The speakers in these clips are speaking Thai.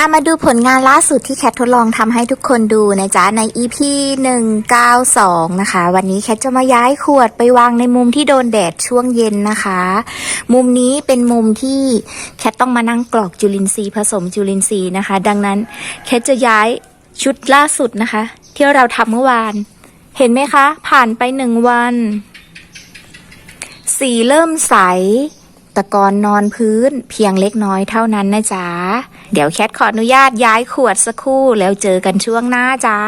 ามาดูผลงานล่าสุดที่แคททดลองทำให้ทุกคนดูนะจ๊ะ ใน EP 192 นะคะ วันนี้แคทจะมาย้ายขวดไปวางในมุมที่โดนแดดช่วงเย็นนะคะ มุมนี้เป็นมุมที่แคทต้องมานั่งกรอกจุลินทรีย์ผสมจุลินทรีย์นะคะ ดังนั้นแคทจะย้ายชุดล่าสุดนะคะ ที่เราทำเมื่อวาน เห็นไหมคะ ผ่านไปหนึ่งวัน สีเริ่มใส ตะกอนนอนพื้นเพียงเล็กน้อยเท่านั้นนะจ๊ะ เดี๋ยวแคทขออนุญาตย้ายขวดสักครู่แล้วเจอกันช่วงหน้าจ้า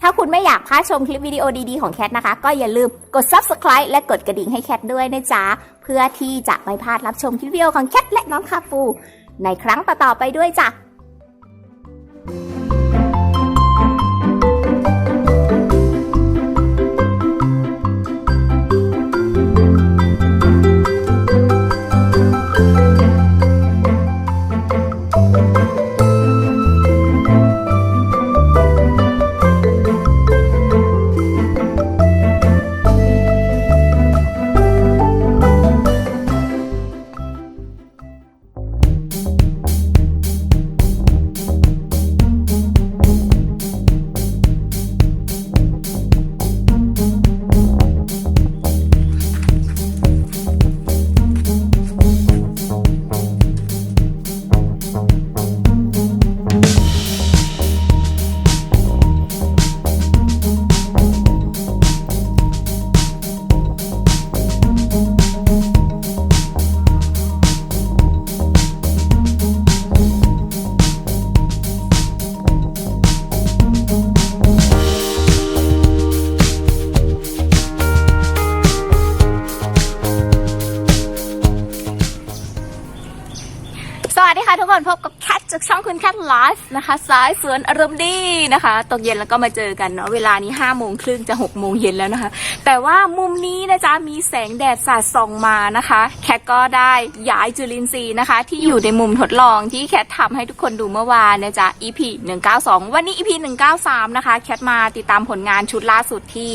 ถ้าคุณไม่อยากพลาดชมคลิปวิดีโอดีๆของแคทนะคะ ก็อย่าลืมกด subscribe และกดกระดิ่งให้แคทด้วยนะจ๊ะ เพื่อที่จะไม่พลาดรับชมคลิปวิดีโอของแคทและน้องคาปู ในครั้งต่อๆไปด้วยจ้ะ ก่อนพบกับ จากช่องคุณแคทไลฟ์นะคะสายสวนอารมณ์ดีนะคะตกเย็นแล้วก็มาเจอกันเนาะเวลานี้5้าโมงครึ่งจะ6กโมงเย็นแล้วนะคะ แต่ว่ามุมนี้นะจ๊ะมีแสงแดดสาดส่องมานะคะ แคทก็ได้ย้ายจุลินทรีย์นะคะ ที่อยู่ในมุมทดลองที่แคททำให้ทุกคนดูเมื่อวานนะจ๊ะ EP 192 วันนี้ EP 193 นะคะ แคทมาติดตามผลงานชุดล่าสุดที่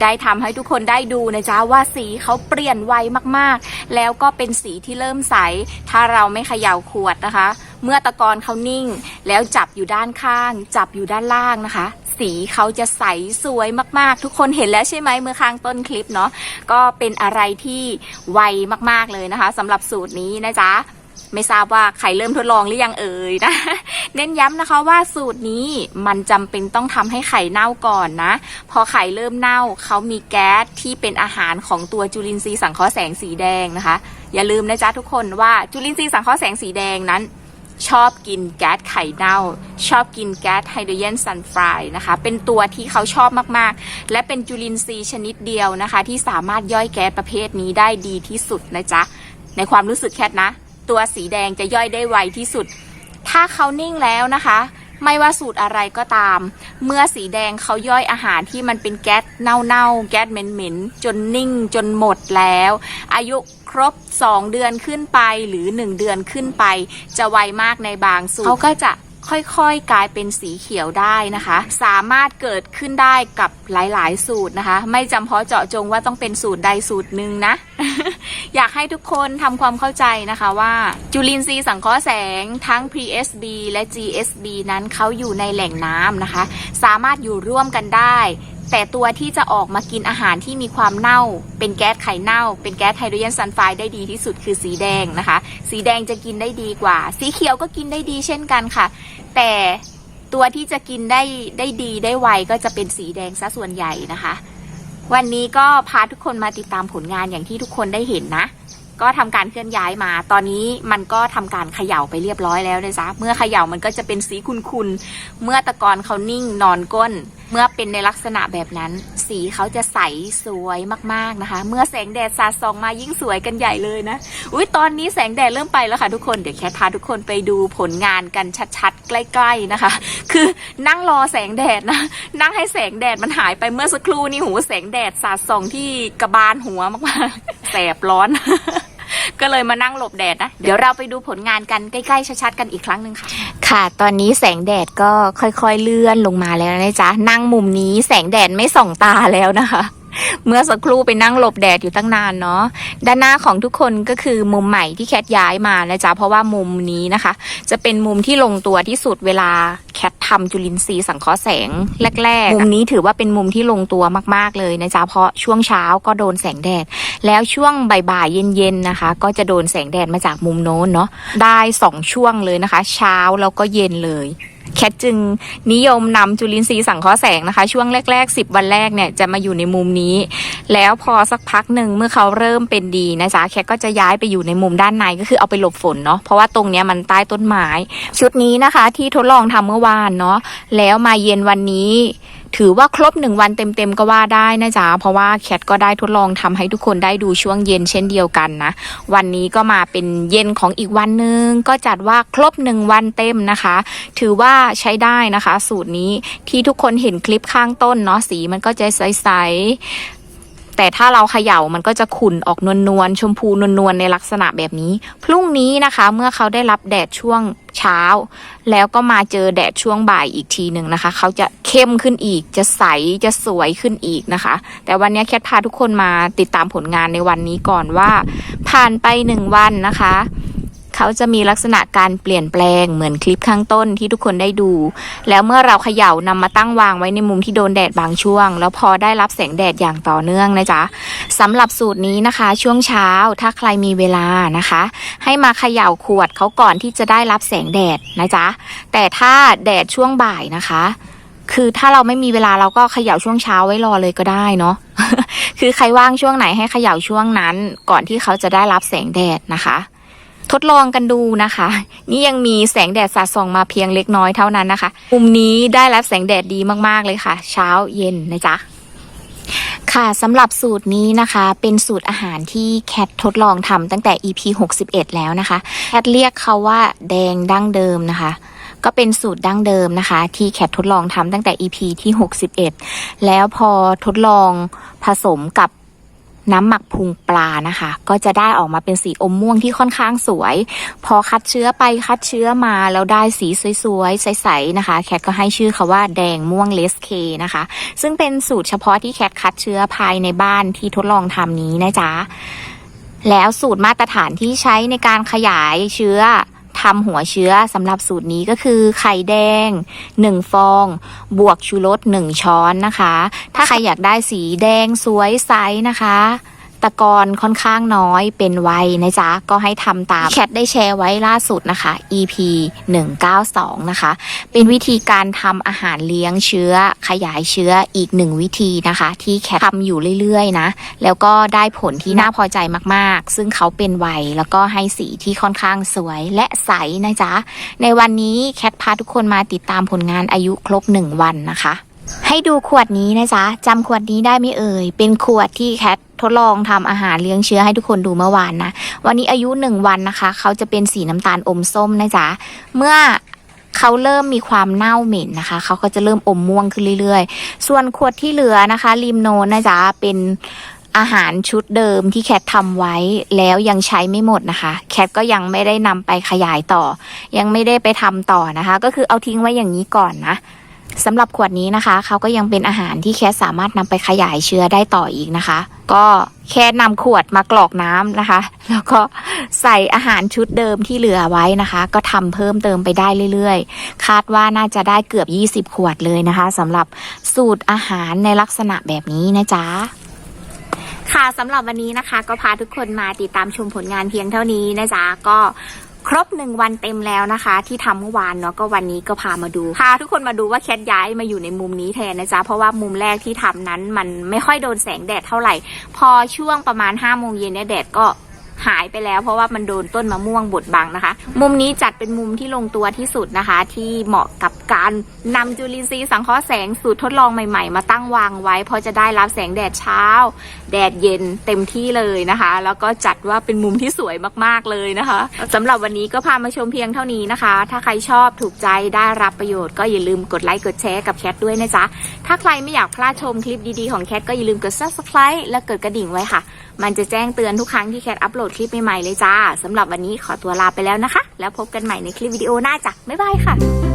ได้ทำให้ทุกคนได้ดูนะจ๊ะว่าสีเขาเปลี่ยนไวมากๆ แล้วก็เป็นสีที่เริ่มใสถ้าเราไม่เขย่าขวดนะคะ เมื่อตะกอนเขานิ่ง แล้วจับอยู่ด้านข้าง จับอยู่ด้านล่างนะคะ สีเขาจะใสสวยมากๆ ทุกคนเห็นแล้วใช่ไหมเมื่อข้างต้นคลิปเนาะก็เป็นอะไรที่ไวมากๆเลยนะคะสำหรับสูตรนี้นะจ๊ะไม่ทราบว่าใครเริ่มทดลองหรือยังเอ่ยนะ เน้นย้ำนะคะว่าสูตรนี้มันจำเป็นต้องทำให้ไข่เน่าก่อนนะ พอไข่เริ่มเน่าเขามีแก๊สที่เป็นอาหารของตัวจุลินทรีย์สังเคราะห์แสงสีแดงนะคะ อย่าลืมนะจ๊ะทุกคนว่าจุลินทรีย์สังเคราะห์แสงสีแดงนั้น ชอบกินแก๊สไข่เน่า ชอบกินแก๊สไฮโดรเจนซัลไฟด์นะคะ เป็นตัวที่เขาชอบมากๆ และเป็นจุลินทรีย์ชนิดเดียวนะคะ ที่สามารถย่อยแก๊สประเภทนี้ได้ดีที่สุดนะจ๊ะ ในความรู้สึกแคทนะ ตัวสีแดงจะย่อยได้ไวที่สุด ถ้าเขานิ่งแล้วนะคะ ไม่ว่าสูตรอะไรก็ตาม เมื่อสีแดงเขาย่อยอาหารที่มันเป็นแก๊สเน่าๆ แก๊สเหม็นๆ จนนิ่งจนหมดแล้ว อายุครบ 2 เดือนขึ้นไปหรือ 1 เดือนขึ้นไป จะไวมากในบางสูตรเขาก็จะ ค่อยๆ กลายเป็นสีเขียวได้นะคะ สามารถเกิดขึ้นได้กับหลายๆ สูตรนะคะ ไม่จำเพาะเจาะจงว่าต้องเป็นสูตรใดสูตรหนึ่งนะ อยากให้ทุกคนทำความเข้าใจนะคะว่าจุลินทรีย์สังเคราะห์แสงทั้ง PSB และ GSB นั้นเขาอยู่ในแหล่งน้ำนะคะ สามารถอยู่ร่วมกันได้ แต่ตัวที่จะออกมากินอาหารที่มีความเน่า เป็นแก๊สไข่เน่า เป็นแก๊สไฮโดรเจนซัลไฟด์ได้ดีที่สุดคือสีแดงนะคะ สีแดงจะกินได้ดีกว่า สีเขียวก็กินได้ดีเช่นกันค่ะ แต่ตัวที่จะกินได้ได้ดีได้ไวก็จะเป็นสีแดงซะส่วนใหญ่นะคะ วันนี้ก็พาทุกคนมาติดตามผลงานอย่างที่ทุกคนได้เห็นนะ ก็ทำการเคลื่อนย้ายมา ตอนนี้มันก็ทำการเขย่าไปเรียบร้อยแล้วนะจ๊ะเมื่อเขย่ามันก็จะเป็นสีคุนๆเมื่อตะกอนเขานิ่งนอนก้น เมื่อเป็นในลักษณะแบบนั้น สีเขาจะใสสวยมากๆนะคะ เมื่อแสงแดดสาดส่องมายิ่งสวยกันใหญ่เลยนะอุ้ยตอนนี้แสงแดดเริ่มไปแล้วค่ะทุกคนเดี๋ยวแค่พาทุกคนไปดูผลงานกันชัดๆใกล้ๆนะคะ คือนั่งรอแสงแดดนะ นั่งให้แสงแดดมันหายไปเมื่อสักครู่นี่หูแสงแดดสาดส่องที่กระบาลหัวมากๆแสบร้อน ก็เลยมานั่งหลบแดดนะ เดี๋ยวเราไปดูผลงานกันใกล้ๆชัดๆกันอีกครั้งหนึ่งค่ะ ค่ะ ตอนนี้แสงแดดก็ค่อยๆเลื่อนลงมาแล้วนะจ๊ะ นั่งมุมนี้แสงแดดไม่ส่องตาแล้วนะคะ เมื่อสักครู่ไปนั่งหลบแดดอยู่ตั้งนานเนาะ ด้านหน้าของทุกคนก็คือมุมใหม่ที่แคทย้ายมานะจ๊ะ เพราะว่ามุมนี้นะคะ จะเป็นมุมที่ลงตัวที่สุดเวลาแคท ทำจุลินทรีย์สังเคราะห์แสงแรกๆมุมนี้ถือว่าเป็นมุมที่ลงตัวมากๆเลยนะจ๊ะเพราะช่วงเช้าก็โดนแสงแดด แล้วช่วงบ่ายๆเย็นๆนะคะ ก็จะโดนแสงแดดมาจากมุมโน้นเนาะได้สองช่วงเลยนะคะ เช้าแล้วก็เย็นเลย แคทจึงนิยมนำจุลินทรีย์สังเคราะห์แสงนะคะ ช่วงแรก ๆ 10 วันแรกเนี่ยจะมาอยู่ในมุมนี้ แล้วพอสักพักหนึ่งเมื่อเขาเริ่มเป็นดีนะจ๊ะแคทก็จะย้ายไปอยู่ในมุมด้านในก็คือเอาไปหลบฝนเนาะเพราะว่าตรงเนี้ยมันใต้ต้นไม้ ชุดนี้นะคะที่ทดลองทำเมื่อวานเนาะแล้วมาเย็นวันนี้ ถือว่าครบหนึ่งวันเต็มๆก็ว่าได้นะจ๊ะ เพราะว่าแคทก็ได้ทดลองทำให้ทุกคนได้ดูช่วงเย็นเช่นเดียวกันนะ วันนี้ก็มาเป็นเย็นของอีกวันหนึ่งก็จัดว่าครบหนึ่งวันเต็มนะคะ ถือว่าใช้ได้นะคะ สูตรนี้ที่ทุกคนเห็นคลิปข้างต้นเนาะสีมันก็จะใสๆ แต่ถ้าเราเขย่ามันก็จะขุ่นออกนวลๆชมพูนวลๆในลักษณะแบบนี้ พรุ่งนี้นะคะ เมื่อเขาได้รับแดดช่วงเช้า แล้วก็มาเจอแดดช่วงบ่ายอีกทีหนึ่งนะคะ เขาจะเข้มขึ้นอีก จะใสจะสวยขึ้นอีกนะคะ แต่วันนี้แคทพาทุกคนมาติดตามผลงานในวันนี้ก่อนว่า ผ่านไปหนึ่งวันนะคะ เขาจะมีลักษณะการเปลี่ยนแปลงเหมือนคลิปข้างต้นที่ทุกคนได้ดู แล้วเมื่อเราเขย่านำมาตั้งวางไว้ในมุมที่โดนแดดบางช่วง แล้วพอได้รับแสงแดดอย่างต่อเนื่องนะจ๊ะสำหรับสูตรนี้นะคะ ช่วงเช้าถ้าใครมีเวลานะคะ ให้มาเขย่าขวดเขาก่อนที่จะได้รับแสงแดดนะจ๊ะแต่ถ้าแดดช่วงบ่ายนะคะคือถ้าเราไม่มีเวลาเราก็เขย่าช่วงเช้าไว้รอเลยก็ได้เนาะ คือใครว่างช่วงไหนให้เขย่าช่วงนั้น ก่อนที่เขาจะได้รับแสงแดดนะคะ ทดลองกันดูนะคะ นี่ยังมีแสงแดดสาดส่องมาเพียงเล็กน้อยเท่านั้นนะคะมุมนี้ได้รับแสงแดดดีมากๆเลยค่ะ เช้าเย็นนะจ๊ะค่ะสำหรับสูตรนี้นะคะเป็นสูตรอาหารที่แคททดลองทำตั้งแต่ EP 61 แล้วนะคะ แคทเรียกเขาว่าแดงดั้งเดิมนะคะ ก็เป็นสูตรดั้งเดิมนะคะ ที่แคททดลองทำตั้งแต่ EP ที่ 61 แล้วพอทดลองผสมกับ น้ำหมักพุงปลานะคะ ก็จะได้ออกมาเป็นสีอมม่วงที่ค่อนข้างสวย พอคัดเชื้อไปคัดเชื้อมาแล้วได้สีสวยๆ ใสๆนะคะ แคทก็ให้ชื่อเขาว่าแดงม่วงเลสเคนะคะ ซึ่งเป็นสูตรเฉพาะที่แคทคัดเชื้อภายในบ้านที่ทดลองทำนี้นะจ๊ะแล้วสูตรมาตรฐานที่ใช้ในการขยายเชื้อ ทำหัวเชื้อสำหรับสูตรนี้ก็คือไข่แดง 1 ฟอง บวกชูรส1ช้อนนะคะ ถ้าใครอยากได้สีแดงสวยใสนะคะ ตะกอนค่อนข้างน้อยเป็นไวนะจ๊ะ ก็ให้ทำตามแคทได้แชร์ไว้ล่าสุดนะคะ EP 192 นะคะ เป็นวิธีการทำอาหารเลี้ยงเชื้อขยายเชื้ออีกหนึ่งวิธีนะคะ ที่แคททำอยู่เรื่อยๆนะ แล้วก็ได้ผลที่น่าพอใจมากๆ ซึ่งเขาเป็นไวแล้วก็ให้สีที่ค่อนข้างสวยและใสนะจ๊ะ ในวันนี้แคทพาทุกคนมาติดตามผลงานอายุครบ 1 วันนะคะ ให้ดูขวดนี้นะจ๊ะจำขวดนี้ได้ไหมเอ่ย เป็นขวดที่แคท ทดลองทำอาหารเลี้ยงเชื้อให้ทุกคนดูเมื่อวานนะ วันนี้อายุหนึ่งวันนะคะ เขาจะเป็นสีน้ำตาลอมส้มนะจ๊ะ เมื่อเขาเริ่มมีความเน่าเหม็นนะคะ เขาก็จะเริ่มอมม่วงขึ้นเรื่อยๆ ส่วนขวดที่เหลือนะคะริมโนนนะจ๊ะเป็นอาหารชุดเดิมที่แคททำไว้แล้วยังใช้ไม่หมดนะคะ แคทก็ยังไม่ได้นำไปขยายต่อ ยังไม่ได้ไปทำต่อนะคะ ก็คือเอาทิ้งไว้อย่างนี้ก่อนนะ สำหรับขวดนี้นะคะเขาก็ยังเป็นอาหารที่แคทสามารถนำไปขยายเชื้อได้ต่ออีกนะคะ ก็แค่นำขวดมากรอกน้ำนะคะ แล้วก็ใส่อาหารชุดเดิมที่เหลือไว้นะคะ ก็ทำเพิ่มเติมไปได้เรื่อยๆ คาดว่าน่าจะได้เกือบ 20 ขวดเลยนะคะสำหรับสูตรอาหารในลักษณะแบบนี้นะจ๊ะค่ะสำหรับวันนี้นะคะ ก็พาทุกคนมาติดตามชมผลงานเพียงเท่านี้นะจ๊ะก็ ครบหนึ่งวันเต็มแล้วนะคะ ที่ทำเมื่อวานเนาะก็วันนี้ก็พามาดูพาทุกคนมาดูว่าแคทย้ายมาอยู่ในมุมนี้แทนนะจ๊ะเพราะว่ามุมแรกที่ทำนั้นมันไม่ค่อยโดนแสงแดดเท่าไหร่ พอช่วงประมาณ5้าโมงเย็นเนี่ยแดดก็ หายไปแล้ว เพราะว่ามันโดนต้นมะม่วงบดบังนะคะ มุมนี้จัดเป็นมุมที่ลงตัวที่สุดนะคะ ที่เหมาะกับการนำจุลินทรีย์สังเคราะห์แสงสูตรทดลองใหม่ๆ มาตั้งวางไว้ เพราะจะได้รับแสงแดดเช้า แดดเย็นเต็มที่เลยนะคะ แล้วก็จัดว่าเป็นมุมที่สวยมากๆเลยนะคะสำหรับวันนี้ก็พามาชมเพียงเท่านี้นะคะ ถ้าใครชอบถูกใจได้รับประโยชน์ก็อย่าลืมกดไลค์กดแชร์กับแคทด้วยนะจ๊ะถ้าใครไม่อยากพลาดชมคลิปดีๆของแคทก็อย่าลืมกด subscribe และกดกระดิ่งไว้ค่ะ มันจะแจ้งเตือนทุกครั้งที่แคทอัปโหลดดคลิปใหม่ๆเลยจ้าสำหรับวันนี้ขอตัวลาไปแล้วนะคะ แล้วพบกันใหม่ในคลิปวิดีโอหน้าจ้ะบ๊ายบายค่ะ